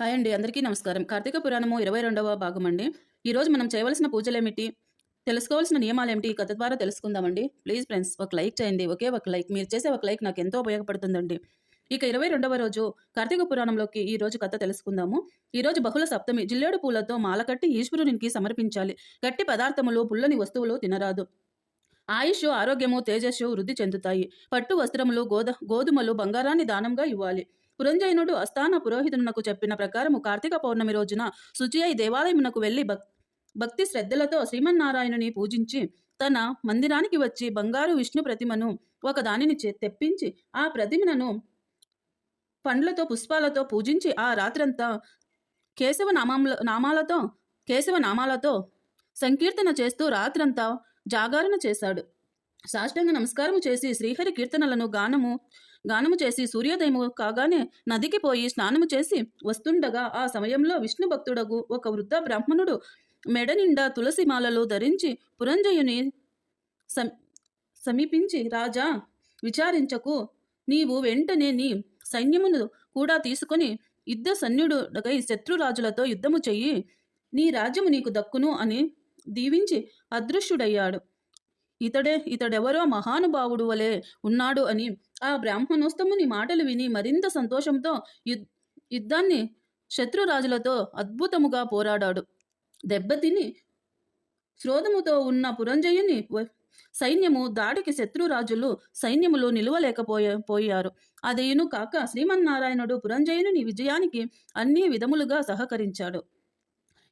Hi అండి అందరికీ నమస్కారం. కార్తీక పురాణము ఇరవై రెండవ భాగం అండి ఈరోజు మనం చేయవలసిన పూజలేమిటి? తెలుసుకోవాల్సిన నియమాలు ఏమిటి ఈ కథ ద్వారా తెలుసుకుందామండి. ప్లీజ్ ఫ్రెండ్స్ ఒక లైక్ చేయండి. ఒకే ఒక లైక్ మీరు చేసే ఒక లైక్ నాకు ఎంతో ఉపయోగపడుతుందండి. ఇక ఇరవై రెండవ రోజు కార్తీక పురాణంలోకి ఈ రోజు కథ తెలుసుకుందాము. ఈ రోజు బహుళ సప్తమి. జిల్లేడు పూలతో మాల కట్టి ఈశ్వరునికి సమర్పించాలి. గట్టి పదార్థములు పుల్లని వస్తువులు తినరాదు. ఆయుష్ ఆరోగ్యము తేజస్సు వృద్ధి చెందుతాయి. పట్టు వస్త్రములు గోద గోధుమలు బంగారాన్ని దానంగా ఇవ్వాలి. పురంజయునుడు అస్థాన పురోహితునకు చెప్పిన ప్రకారము కార్తీక పౌర్ణమి రోజున శుచి అయి దేవాలయమునకు వెళ్ళి భక్ భక్తి శ్రద్ధలతో శ్రీమన్నారాయణుని పూజించి తన మందిరానికి వచ్చి బంగారు విష్ణు ప్రతిమను ఒక దానిని చే- తెప్పించి ఆ ప్రతిమను పండ్లతో పుష్పాలతో పూజించి ఆ రాత్రంతా కేశవ నామాల నామాలతో కేశవ నామాలతో సంకీర్తన చేస్తూ రాత్రంతా జాగరణ చేశాడు. సాష్టాంగ నమస్కారము చేసి శ్రీహరి కీర్తనలను గానము గానము చేసి సూర్యోదయము కాగానే నదికి పోయి స్నానము చేసి వస్తుండగా ఆ సమయంలో విష్ణు భక్తుడగు ఒక వృద్ధ బ్రాహ్మణుడు మెడ నిండా తులసి మాలలు ధరించి పురంజయుని సం- సమీపించి రాజా విచారించకు. నీవు వెంటనే నీ సైన్యమును కూడా తీసుకొని యుద్ధ సన్యుడుగై శత్రురాజులతో యుద్ధము చెయ్యి. నీ రాజ్యము నీకు దక్కును అని దీవించి అదృశ్యుడయ్యాడు. ఇతడే ఇతడెవరో మహానుభావుడు వలె ఉన్నాడు అని ఆ బ్రాహ్మణోస్తముని మాటలు విని మరింత సంతోషంతో యుద్- యుద్ధాన్ని శత్రురాజులతో అద్భుతముగా పోరాడాడు. దెబ్బతిని శ్రోధముతో ఉన్న పురంజయుని సైన్యము దాడికి శత్రురాజులు సైన్యములు నిలువలేకపోయే పోయారు. అదేను కాక శ్రీమన్నారాయణుడు పురంజయుని విజయానికి అన్ని విధములుగా సహకరించాడు.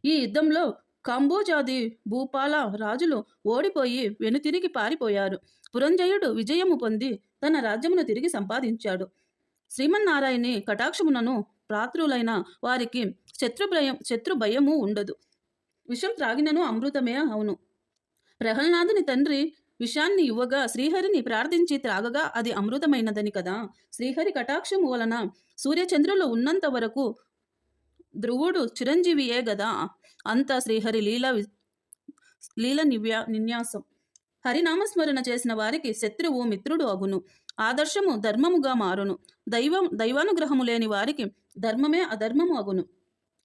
ఈ యుద్ధంలో కంబోజాది భూపాల రాజులు ఓడిపోయి వెనుతిరిగి పారిపోయారు. పురంజయుడు విజయము పొంది తన రాజ్యమును తిరిగి సంపాదించాడు. శ్రీమన్నారాయణి కటాక్షమునను ప్రాతృలైన వారికి శత్రుభయం శత్రు భయము ఉండదు. విషం త్రాగినను అమృతమే అవును. ప్రహ్లాదుని తండ్రి విషాన్ని ఇవ్వగా శ్రీహరిని ప్రార్థించి త్రాగగా అది అమృతమైనదని కదా. శ్రీహరి కటాక్షము వలన సూర్యచంద్రులు ఉన్నంత వరకు ధ్రువుడు చిరంజీవియే గదా! అంత శ్రీహరి లీల లీల నివ్యా నిన్యాసం. హరినామస్మరణ చేసిన వారికి శత్రువు మిత్రుడు అగును. ఆదర్శము ధర్మముగా మారును. దైవం దైవానుగ్రహము లేని వారికి ధర్మమే అధర్మము అగును.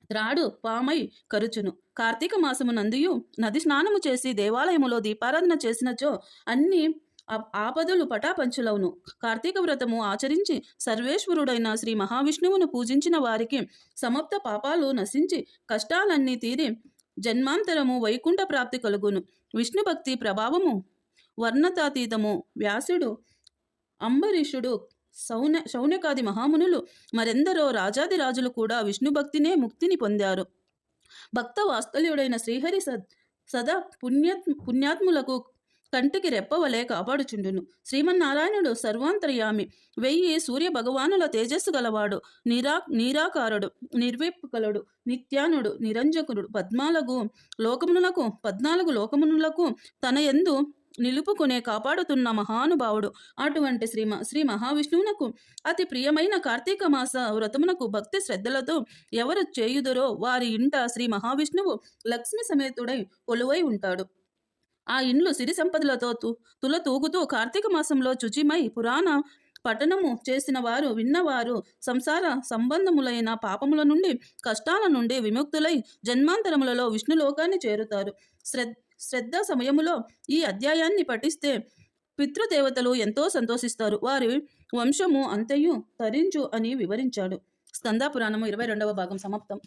త్రాడు పామై కరుచును. కార్తీక మాసము నందియు నది స్నానము చేసి దేవాలయములో దీపారాధన చేసినచో అన్ని ఆపదలు పటాపంచులవును. కార్తీక వ్రతము ఆచరించి సర్వేశ్వరుడైన శ్రీ మహావిష్ణువును పూజించిన వారికి సమప్త పాపాలు నశించి కష్టాలన్నీ తీరి జన్మాంతరము వైకుంఠ ప్రాప్తి కలుగును. విష్ణుభక్తి ప్రభావము వర్ణతాతీతము వ్యాసుడు అంబరీషుడు సౌన శౌనకాది మహామునులు మరెందరో రాజాది రాజులు కూడా విష్ణు భక్తినే ముక్తిని పొందారు. భక్త వాత్సల్యుడైన శ్రీహరి సద్ సదా పుణ్యత్ పుణ్యాత్ములకు కంటికి రెప్పవలే కాపాడుచుండును. శ్రీమన్నారాయణుడు సర్వాంతర్యామి. వెయ్యి సూర్య భగవానుల తేజస్సు గలవాడు నిరా నిరాకారుడు నిర్విప్పుకలుడు నిత్యానుడు నిరంజకుడు పద్మాలకు లోకమునులకు పద్నాలుగు లోకమునులకు తన ఎందు నిలుపుకునే కాపాడుతున్న మహానుభావుడు. అటువంటి శ్రీ శ్రీ మహావిష్ణువునకు అతి ప్రియమైన కార్తీక మాస వ్రతమునకు భక్తి శ్రద్ధలతో ఎవరు చేయుదురో వారి ఇంట శ్రీ మహావిష్ణువు లక్ష్మి సమేతుడై కొలువై ఉంటాడు. ఆ ఇండ్లు సిరి సంపదలతో తు- తుల తూగుతూ కార్తీక మాసంలో శుచిమై పురాణ పఠనము చేసిన వారు విన్నవారు సంసార సంబంధములైన పాపముల నుండి కష్టాల నుండి విముక్తులై జన్మాంతరములలో విష్ణులోకాన్ని చేరుతారు. శ్రద్ధ శ్రద్ధ సమయములో ఈ అధ్యాయాన్ని పఠిస్తే పితృదేవతలు ఎంతో సంతోషిస్తారు. వారి వంశము అంతయు తరించు అని వివరించాడు. స్కందాపురాణము ఇరవై రెండవ భాగం సమాప్తం.